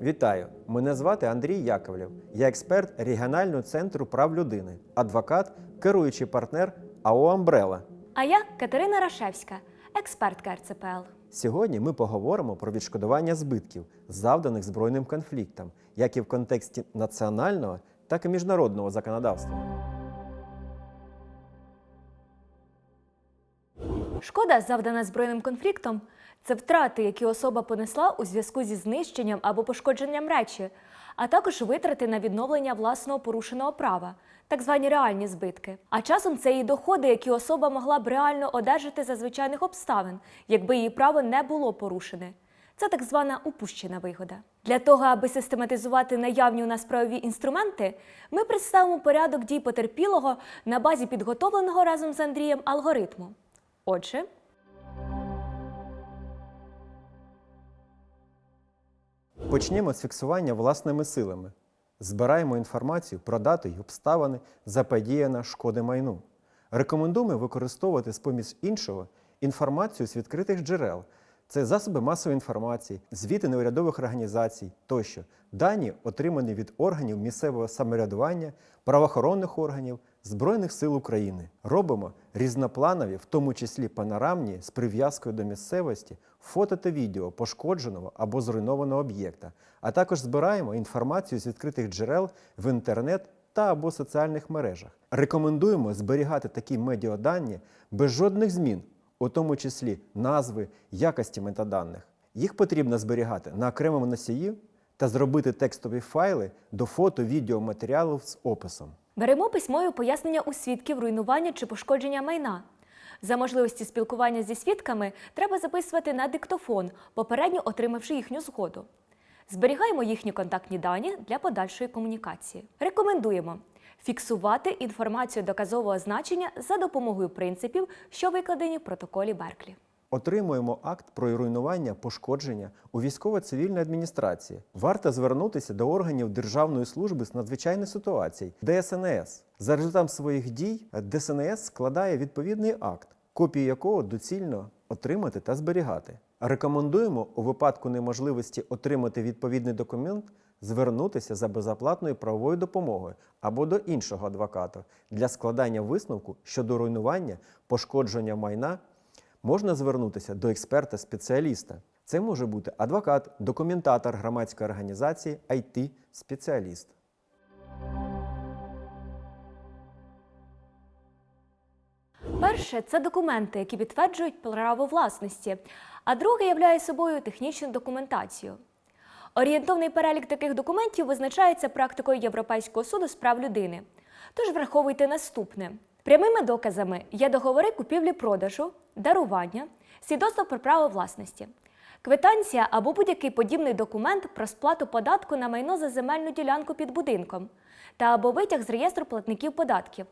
Вітаю! Мене звати Андрій Яковлєв. Я експерт регіонального центру прав людини, адвокат, керуючий партнер АО Амбрела. А я Катерина Рашевська, експертка РЦПЛ. Сьогодні ми поговоримо про відшкодування збитків, завданих збройним конфліктам, як і в контексті національного, так і міжнародного законодавства. Шкода, завдана збройним конфліктом, це втрати, які особа понесла у зв'язку зі знищенням або пошкодженням речі, а також витрати на відновлення власного порушеного права, так звані реальні збитки. А часом це і доходи, які особа могла б реально одержати за звичайних обставин, якби її право не було порушене. Це так звана упущена вигода. Для того, аби систематизувати наявні у нас правові інструменти, ми представимо порядок дій потерпілого на базі підготовленого разом з Андрієм алгоритму. Отже, Почнемо з фіксування власними силами. Збираємо інформацію про дати й обставини заподіяна шкоди майну. Рекомендуємо використовувати з-поміж іншого інформацію з відкритих джерел. Це засоби масової інформації, звіти неурядових організацій тощо, дані, отримані від органів місцевого самоврядування, правоохоронних органів, Збройних сил України. Робимо різнопланові, в тому числі панорамні, з прив'язкою до місцевості, фото та відео пошкодженого або зруйнованого об'єкта, а також збираємо інформацію з відкритих джерел в інтернет та або соціальних мережах. Рекомендуємо зберігати такі медіадані без жодних змін, у тому числі назви, якості метаданих. Їх потрібно зберігати на окремому носії та зробити текстові файли до фото, відео матеріалів з описом. беремо письмові пояснення у свідків руйнування чи пошкодження майна. За можливості спілкування зі свідками треба записувати на диктофон, попередньо отримавши їхню згоду. Зберігаємо їхні контактні дані для подальшої комунікації. Рекомендуємо фіксувати інформацію доказового значення за допомогою принципів, що викладені в протоколі Берклі. Отримуємо акт про руйнування пошкодження у військово-цивільній адміністрації. Варто звернутися до органів Державної служби з надзвичайних ситуацій ДСНС. За результатом своїх дій ДСНС складає відповідний акт, копію якого доцільно отримати та зберігати. Рекомендуємо у випадку неможливості отримати відповідний документ звернутися за безоплатною правовою допомогою або до іншого адвоката для складання висновку щодо руйнування, пошкодження майна можна звернутися до експерта-спеціаліста. Це може бути адвокат, документатор громадської організації, IT-спеціаліст. Перше це документи, які підтверджують право власності, а друге являє собою технічну документацію. Орієнтовний перелік таких документів визначається практикою Європейського суду з прав людини. Тож враховуйте наступне: прямими доказами є договори купівлі-продажу, дарування, свідоцтво про право власності, квитанція або будь-який подібний документ про сплату податку на майно за земельну ділянку під будинком та або витяг з реєстру платників податків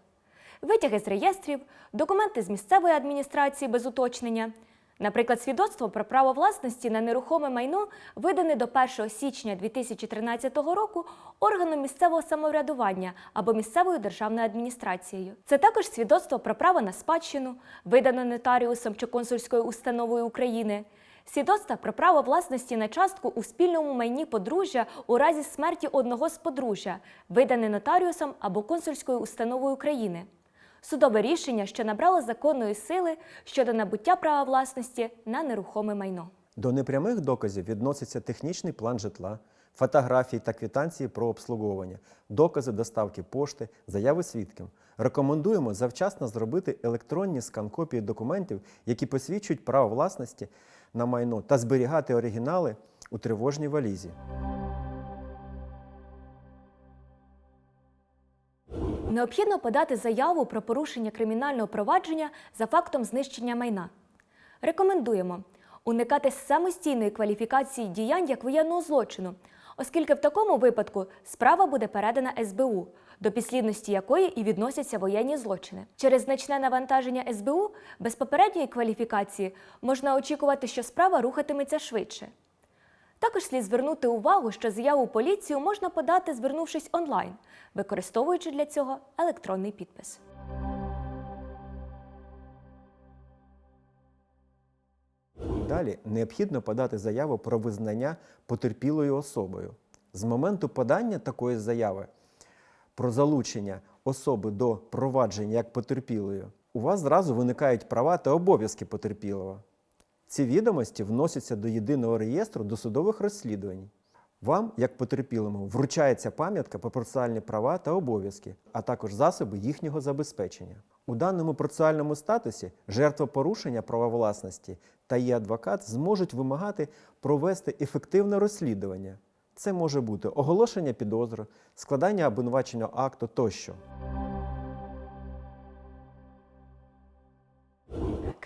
витяги з реєстрів, документи з місцевої адміністрації без уточнення. Наприклад, свідоцтво про право власності на нерухоме майно видане до 1 січня 2013 року органом місцевого самоврядування або місцевою державною адміністрацією. Це також свідоцтво про право на спадщину, видане нотаріусом чи консульською установою України. Свідоцтва про право власності на частку у спільному майні подружжя у разі смерті одного з подружжя, видане нотаріусом або консульською установою України. Судове рішення, що набрало законної сили щодо набуття права власності на нерухоме майно. До непрямих доказів відноситься технічний план житла, фотографії та квитанції про обслуговування, докази доставки пошти, заяви свідків. Рекомендуємо завчасно зробити електронні скан-копії документів, які посвідчують право власності на майно, та зберігати оригінали у тривожній валізі. Необхідно подати заяву про порушення кримінального провадження за фактом знищення майна. Рекомендуємо уникати самостійної кваліфікації діянь як воєнного злочину, оскільки в такому випадку справа буде передана СБУ, до підслідності якої і відносяться воєнні злочини. Через значне навантаження СБУ без попередньої кваліфікації можна очікувати, що справа рухатиметься швидше. Також слід звернути увагу, що заяву поліцію можна подати, звернувшись онлайн, використовуючи для цього електронний підпис. Далі необхідно подати заяву про визнання потерпілою особою. З моменту подання такої заяви про залучення особи до провадження як потерпілої, у вас зразу виникають права та обов'язки потерпілого. Ці відомості вносяться до єдиного реєстру досудових розслідувань. Вам, як потерпілому, вручається пам'ятка про процесуальні права та обов'язки, а також засоби їхнього забезпечення. У даному процесуальному статусі жертва порушення права власності та її адвокат зможуть вимагати провести ефективне розслідування. Це може бути оголошення підозри, складання обвинувачення акту тощо.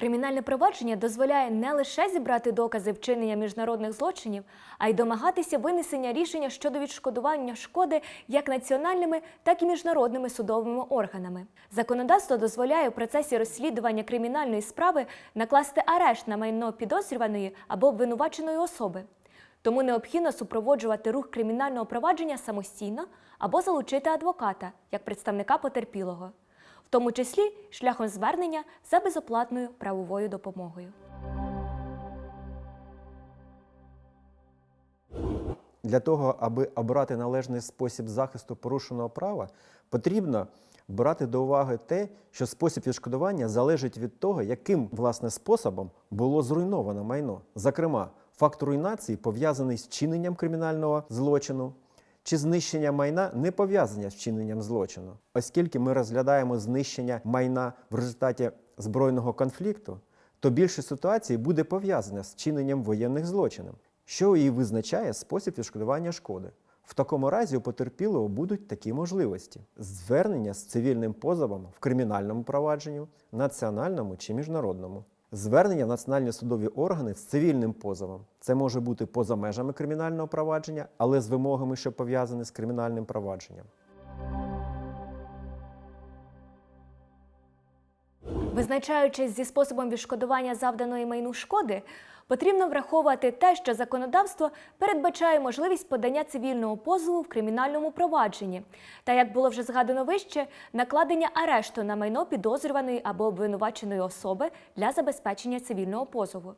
Кримінальне провадження дозволяє не лише зібрати докази вчинення міжнародних злочинів, а й домагатися винесення рішення щодо відшкодування шкоди як національними, так і міжнародними судовими органами. Законодавство дозволяє у процесі розслідування кримінальної справи накласти арешт на майно підозрюваної або обвинуваченої особи. Тому необхідно супроводжувати рух кримінального провадження самостійно або залучити адвоката як представника потерпілого, тому числі шляхом звернення за безоплатною правовою допомогою. Для того, аби обрати належний спосіб захисту порушеного права, потрібно брати до уваги те, що спосіб відшкодування залежить від того, яким власне способом було зруйновано майно. Зокрема, факт руйнації пов'язаний з вчиненням кримінального злочину. Чи знищення майна не пов'язане з вчиненням злочину, оскільки ми розглядаємо знищення майна в результаті збройного конфлікту, то більше ситуацій буде пов'язане з вчиненням воєнних злочинів, що і визначає спосіб відшкодування шкоди. В такому разі у потерпілого будуть такі можливості: звернення з цивільним позовом в кримінальному провадженні, національному чи міжнародному. Звернення в національні судові органи з цивільним позовом. Це може бути поза межами кримінального провадження, але з вимогами, що пов'язані з кримінальним провадженням. Визначаючись зі способом відшкодування завданої майну шкоди, потрібно враховувати те, що законодавство передбачає можливість подання цивільного позову в кримінальному провадженні, та як було вже згадано вище, накладення арешту на майно підозрюваної або обвинуваченої особи для забезпечення цивільного позову.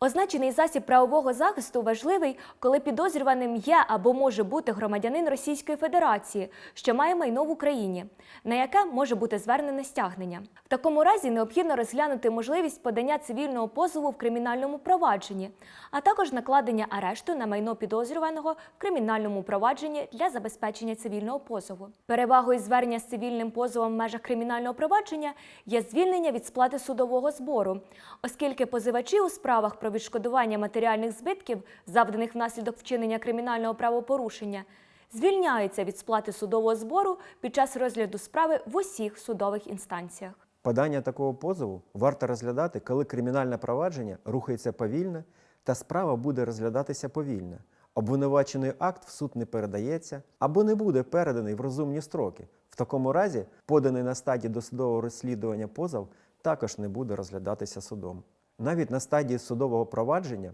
Означений засіб правового захисту важливий, коли підозрюваним є або може бути громадянин Російської Федерації, що має майно в Україні, на яке може бути звернене стягнення. В такому разі необхідно розглянути можливість подання цивільного позову в кримінальному провадженні, а також накладення арешту на майно підозрюваного в кримінальному провадженні для забезпечення цивільного позову. Перевагою звернення з цивільним позовом в межах кримінального провадження є звільнення від сплати судового збору, оскільки позивачі у справах про відшкодування матеріальних збитків, завданих внаслідок вчинення кримінального правопорушення, звільняються від сплати судового збору під час розгляду справи в усіх судових інстанціях. Подання такого позову варто розглядати, коли кримінальне провадження рухається повільно та справа буде розглядатися повільно. Обвинувачений акт в суд не передається або не буде переданий в розумні строки. В такому разі поданий на стадії досудового розслідування позов також не буде розглядатися судом. Навіть на стадії судового провадження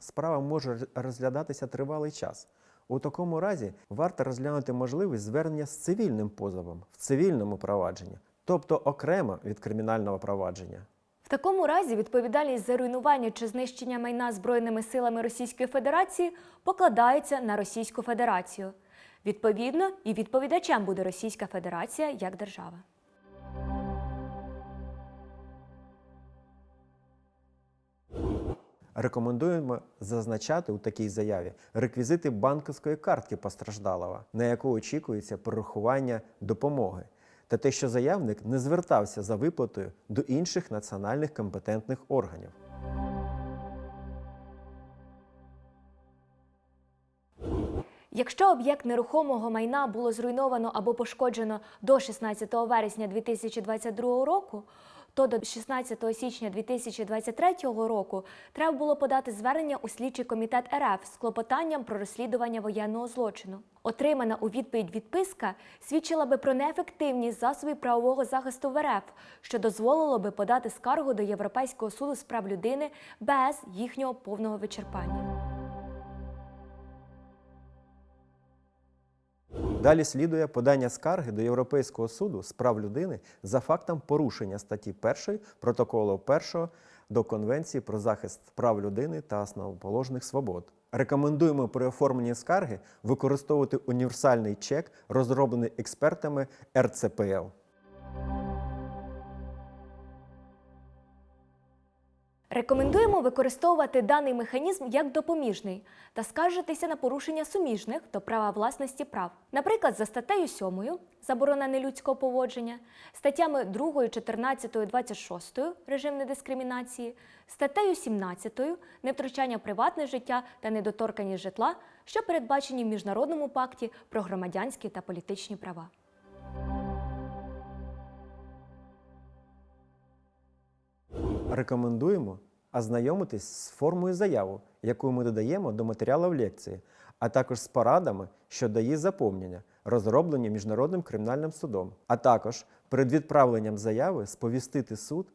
справа може розглядатися тривалий час. У такому разі варто розглянути можливість звернення з цивільним позовом в цивільному провадженні, тобто окремо від кримінального провадження. В такому разі відповідальність за руйнування чи знищення майна Збройними силами Російської Федерації покладається на Російську Федерацію. Відповідно, і відповідачем буде Російська Федерація як держава. Рекомендуємо зазначати у такій заяві реквізити банківської картки постраждалого, на яку очікується перерахування допомоги, та те, що заявник не звертався за виплатою до інших національних компетентних органів. Якщо об'єкт нерухомого майна було зруйновано або пошкоджено до 16 вересня 2022 року, то до 16 січня 2023 року треба було подати звернення у слідчий комітет РФ з клопотанням про розслідування воєнного злочину. Отримана у відповідь відписка свідчила би про неефективність засобів правового захисту в РФ, що дозволило би подати скаргу до Європейського суду з прав людини без їхнього повного вичерпання. Далі слідує подання скарги до Європейського суду з прав людини за фактом порушення статті 1 протоколу 1 до Конвенції про захист прав людини та основоположних свобод. Рекомендуємо при оформленні скарги використовувати універсальний чек, розроблений експертами РЦПЛ. Рекомендуємо використовувати даний механізм як допоміжний та скаржитися на порушення суміжних до права власності прав, наприклад, за статтею 7 заборона нелюдського поводження, статтями 2, 14, 26 режим недискримінації, статтею 17 невтручання приватне життя та недоторканість житла, що передбачені в міжнародному пакті про громадянські та політичні права. Рекомендуємо ознайомитись з формою заяви, яку ми додаємо до матеріалів лекції, а також з порадами щодо її заповнення, розроблені Міжнародним кримінальним судом, а також перед відправленням заяви сповістити суд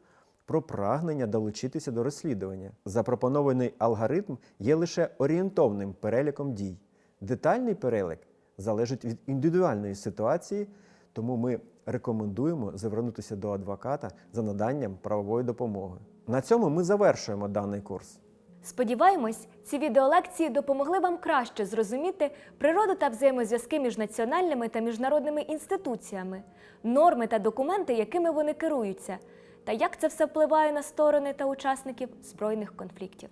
про прагнення долучитися до розслідування. Запропонований алгоритм є лише орієнтовним переліком дій. Детальний перелік залежить від індивідуальної ситуації, тому ми рекомендуємо звернутися до адвоката за наданням правової допомоги. На цьому ми завершуємо даний курс. Сподіваємось, ці відеолекції допомогли вам краще зрозуміти природу та взаємозв'язки між національними та міжнародними інституціями, норми та документи, якими вони керуються, та як це все впливає на сторони та учасників збройних конфліктів.